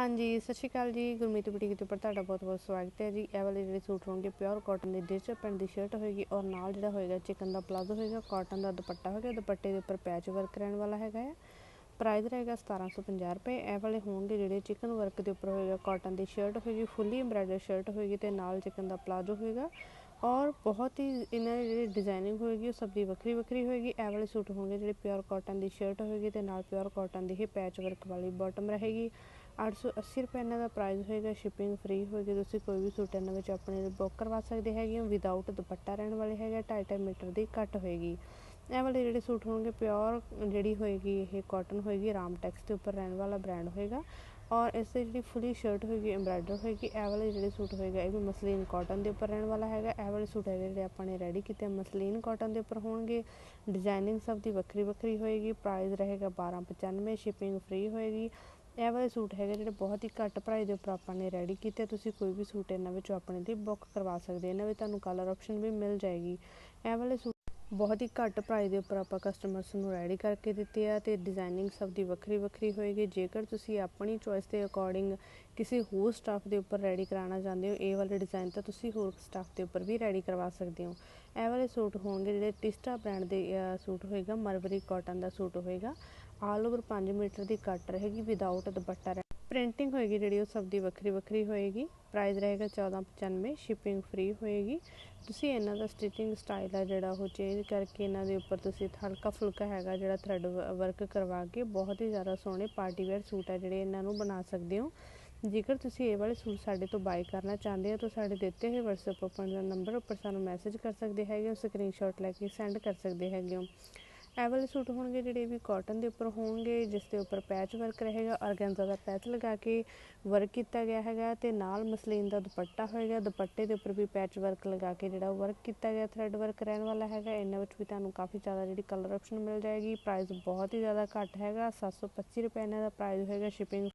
ਹਾਂਜੀ, ਸਤਿ ਸ਼੍ਰੀ ਅਕਾਲ ਜੀ। ਗੁਰਮੀਤ ਬੁਟੀਕ ਦੇ ਉੱਪਰ ਤੁਹਾਡਾ ਬਹੁਤ ਬਹੁਤ ਸਵਾਗਤ ਹੈ ਜੀ। ਇਹ ਵਾਲੇ ਜਿਹੜੇ ਸੂਟ ਹੋਣਗੇ ਪਿਓਰ ਕਾਟਨ ਦੇ ਡਿਜੀਟਲ ਪੈਂਟ ਦੀ ਸ਼ਰਟ ਹੋਏਗੀ ਔਰ ਨਾਲ ਜਿਹੜਾ ਹੋਏਗਾ ਚਿਕਨ ਦਾ ਪਲਾਜ਼ੋ ਹੋਏਗਾ ਕਾਟਨ ਦਾ ਦੁਪੱਟਾ ਹੋਏਗਾ ਦੁਪੱਟੇ ਦੇ ਉੱਪਰ ਪੈਚ ਵਰਕ ਰਹਿਣ ਵਾਲਾ ਹੈਗਾ ਹੈ। ਪ੍ਰਾਈਸ ਰਹੇਗਾ 1750 ਰੁਪਏ। ਇਹ ਵਾਲੇ ਹੋਣਗੇ ਜਿਹੜੇ ਚਿਕਨ ਵਰਕ ਦੇ ਉੱਪਰ ਹੋਏਗਾ ਕਾਟਨ ਦੀ ਸ਼ਰਟ ਹੋਏਗੀ ਫੁੱਲੀ ਐਮਬ੍ਰਾਇਡਰ ਸ਼ਰਟ ਹੋਏਗੀ ਤੇ ਨਾਲ ਚਿਕਨ ਦਾ ਪਲਾਜ਼ੋ ਹੋਏਗਾ। ਔਰ ਬਹੁਤ ਹੀ ਇਹਨਾਂ ਦੀ ਜਿਹੜੀ ਡਿਜ਼ਾਈਨਿੰਗ ਹੋਏਗੀ, ਉਹ ਸਭ ਦੀ ਵੱਖਰੀ ਵੱਖਰੀ ਹੋਏਗੀ। ਇਹ ਵਾਲੇ ਸੂਟ ਹੋਣਗੇ ਜਿਹੜੇ ਪਿਓਰ ਕਾਟਨ ਦੀ ਸ਼ਰਟ ਹੋਏਗੀ ਤੇ ਨਾਲ ਪਿਓਰ ਕਾਟਨ ਦੀ ਹੀ ਪੈਚ ਵਰਕ ਵਾਲੀ ਬਾਟਮ ਰਹੇਗੀ। 880 ਰੁਪਏ ਇਹਨਾਂ ਦਾ ਪ੍ਰਾਈਸ ਹੋਏਗਾ ਸ਼ਿਪਿੰਗ ਫ੍ਰੀ ਹੋਏਗੀ, ਤੁਸੀਂ ਕੋਈ ਵੀ ਸੂਟ ਇਹਨਾਂ ਵਿੱਚ ਆਪਣੇ ਲਈ ਬੁੱਕ ਕਰਵਾ ਸਕਦੇ ਹੈਗੇ ਹੋ ਵਿਦਆਊਟ ਦੁਪੱਟਾ ਰਹਿਣ ਵਾਲੇ ਹੈਗਾ 2.5 ਮੀਟਰ ਦੀ ਕੱਟ ਹੋਏਗੀ। ਇਹ ਵਾਲੇ ਜਿਹੜੇ ਸੂਟ ਹੋਣਗੇ ਪਿਓਰ ਜਿਹੜੀ ਹੋਏਗੀ, ਇਹ ਕਾਟਨ ਹੋਏਗੀ, ਰਾਮ ਟੈਕਸ ਦੇ ਉੱਪਰ ਰਹਿਣ ਵਾਲਾ ਬ੍ਰਾਂਡ ਹੋਏਗਾ। ਔਰ ਇਸ ਦੀ ਜਿਹੜੀ ਫੁੱਲੀ ਸ਼ਰਟ ਹੋਏਗੀ ਐਮਬ੍ਰਾਇਡਰ ਹੋਏਗੀ, ਇਹ ਵਾਲੇ ਜਿਹੜੇ ਸੂਟ ਹੋਏਗਾ, ਇਹ ਵੀ ਮਸਲੀਨ ਕਾਟਨ ਦੇ ਉੱਪਰ ਰਹਿਣ ਵਾਲਾ ਹੈਗਾ। ਇਹ ਵਾਲੇ ਸੂਟ ਹੈਗੇ ਜਿਹੜੇ ਆਪਾਂ ਨੇ ਰੈਡੀ ਕੀਤੇ, ਮਸਲੀਨ ਕਾਟਨ ਦੇ ਉੱਪਰ ਹੋਣਗੇ। ਡਿਜ਼ਾਈਨਿੰਗ ਸਭ ਦੀ ਵੱਖਰੀ ਵੱਖਰੀ ਹੋਏਗੀ ਪ੍ਰਾਈਸ ਰਹੇਗਾ 1295 ਸ਼ਿਪਿੰਗ ਫ੍ਰੀ ਹੋਏਗੀ। ਇਹ ਵਾਲੇ ਸੂਟ ਹੈਗੇ ਜਿਹੜੇ ਬਹੁਤ ਹੀ ਘੱਟ ਪ੍ਰਾਈਸ ਦੇ ਉੱਪਰ ਆਪਾਂ ਨੇ ਰੈਡੀ ਕੀਤੇ। ਤੁਸੀਂ ਕੋਈ ਵੀ ਸੂਟ ਇਹਨਾਂ ਵਿੱਚੋਂ ਆਪਣੇ ਲਈ ਬੁੱਕ ਕਰਵਾ ਸਕਦੇ ਇਹਨਾਂ ਵਿੱਚ ਤੁਹਾਨੂੰ ਕਲਰ ਆਪਸ਼ਨ ਵੀ ਮਿਲ ਜਾਏਗੀ। ਇਹ ਵਾਲੇ ਸੂਟ ਬਹੁਤ ਹੀ ਘੱਟ ਪ੍ਰਾਈਸ ਦੇ ਉੱਪਰ ਆਪਾਂ ਕਸਟਮਰਸ ਨੂੰ ਰੈਡੀ ਕਰਕੇ ਦਿੱਤੇ ਆ ਤੇ ਡਿਜ਼ਾਈਨਿੰਗ ਸਭ ਦੀ ਵੱਖਰੀ ਵੱਖਰੀ ਹੋਏਗੀ। ਜੇਕਰ ਤੁਸੀਂ ਆਪਣੀ ਚੋਇਸ ਦੇ ਅਕੋਰਡਿੰਗ ਕਿਸੇ ਹੋਰ ਸਟਾਫ ਦੇ ਉੱਪਰ ਰੈਡੀ ਕਰਾਉਣਾ ਚਾਹੁੰਦੇ ਹੋ, ਇਹ ਵਾਲੇ ਡਿਜ਼ਾਈਨ ਤਾਂ ਤੁਸੀਂ ਹੋਰ ਸਟਾਫ ਦੇ ਉੱਪਰ ਵੀ ਰੈਡੀ ਕਰਵਾ ਸਕਦੇ ਹੋ। ਇਹ ਵਾਲੇ ਸੂਟ ਹੋਣਗੇ ਜਿਹੜੇ ਟਿਸਟਾ ਬ੍ਰਾਂਡ ਦੇ ਸੂਟ ਹੋਏਗਾ ਮਰਵਰੀ ਕਾਟਨ ਦਾ ਸੂਟ ਹੋਏਗਾ। ਆਲ ਓਵਰ 5 ਮੀਟਰ ਦੀ ਕੱਟ ਰਹੇਗੀ ਵਿਦਆਊਟ ਦੁਪੱਟਾ ਪ੍ਰਿੰਟਿੰਗ ਹੋਏਗੀ ਜਿਹੜੀ ਉਹ ਸਭ ਦੀ ਵੱਖਰੀ ਵੱਖਰੀ ਹੋਏਗੀ। ਪ੍ਰਾਈਸ ਰਹੇਗਾ 1495 ਸ਼ਿਪਿੰਗ ਫ੍ਰੀ ਹੋਏਗੀ। ਤੁਸੀਂ ਇਹਨਾਂ ਦਾ ਸਟਿਚਿੰਗ ਸਟਾਈਲ ਆ ਜਿਹੜਾ ਉਹ ਚੇਂਜ ਕਰਕੇ ਇਹਨਾਂ ਦੇ ਉੱਪਰ ਤੁਸੀਂ ਹਲਕਾ ਫੁਲਕਾ ਹੈਗਾ ਜਿਹੜਾ ਥ੍ਰੈਡ ਵਰਕ ਕਰਵਾ ਕੇ ਬਹੁਤ ਹੀ ਜ਼ਿਆਦਾ ਸੋਹਣੇ ਪਾਰਟੀ ਵੇਅਰ ਸੂਟ ਆ ਜਿਹੜੇ ਇਹਨਾਂ ਨੂੰ ਬਣਾ ਸਕਦੇ ਹੋ। ਜੇਕਰ ਤੁਸੀਂ ਇਹ ਵਾਲੇ ਸੂਟ ਸਾਡੇ ਤੋਂ ਬਾਈ ਕਰਨਾ ਚਾਹੁੰਦੇ ਹੋ ਤਾਂ ਸਾਡੇ ਦਿੱਤੇ ਹੋਏ WhatsApp ਉੱਪਰ ਨੰਬਰ ਉੱਪਰ ਸਾਨੂੰ ਮੈਸੇਜ ਕਰ ਸਕਦੇ ਹੈਗੇ ਹੋ ਸਕਰੀਨਸ਼ਾਟ ਲੈ ਕੇ ਸੈਂਡ ਕਰ ਸਕਦੇ ਹੈਗੇ ਹੋ। ਇਹ ਵਾਲੇ ਸੂਟ ਹੋਣਗੇ ਜਿਹੜੇ ਵੀ ਕਾਟਨ ਦੇ ਉੱਪਰ ਹੋਣਗੇ, ਜਿਸ ਦੇ ਉੱਪਰ ਪੈਚ ਵਰਕ ਰਹੇਗਾ ਔਰਗੈਂਜ਼ਾ ਦਾ ਪੈਚ ਲਗਾ ਕੇ ਵਰਕ ਕੀਤਾ ਗਿਆ ਹੈਗਾ ਤੇ ਨਾਲ ਮਸਲੀਨ ਦਾ ਦੁਪੱਟਾ ਹੋਏਗਾ। ਦੁਪੱਟੇ ਦੇ ਉੱਪਰ ਵੀ ਪੈਚ ਵਰਕ ਲਗਾ ਕੇ ਜਿਹੜਾ ਵਰਕ ਕੀਤਾ ਗਿਆ ਥ੍ਰੈਡ ਵਰਕ ਰਹਿਣ ਵਾਲਾ ਹੈਗਾ। ਇਹਨਾਂ ਵਿੱਚ ਵੀ ਤੁਹਾਨੂੰ ਕਾਫੀ ਜ਼ਿਆਦਾ ਜਿਹੜੀ ਕਲਰ ਆਪਸ਼ਨ ਮਿਲ ਜਾਏਗੀ। ਪ੍ਰਾਈਸ ਬਹੁਤ ਹੀ ਜ਼ਿਆਦਾ ਘੱਟ ਹੈਗਾ। 725 ਰੁਪਏ ਇਹਨਾਂ ਦਾ ਪ੍ਰਾਈਸ ਹੋਏਗਾ ਸ਼ਿਪਿੰਗ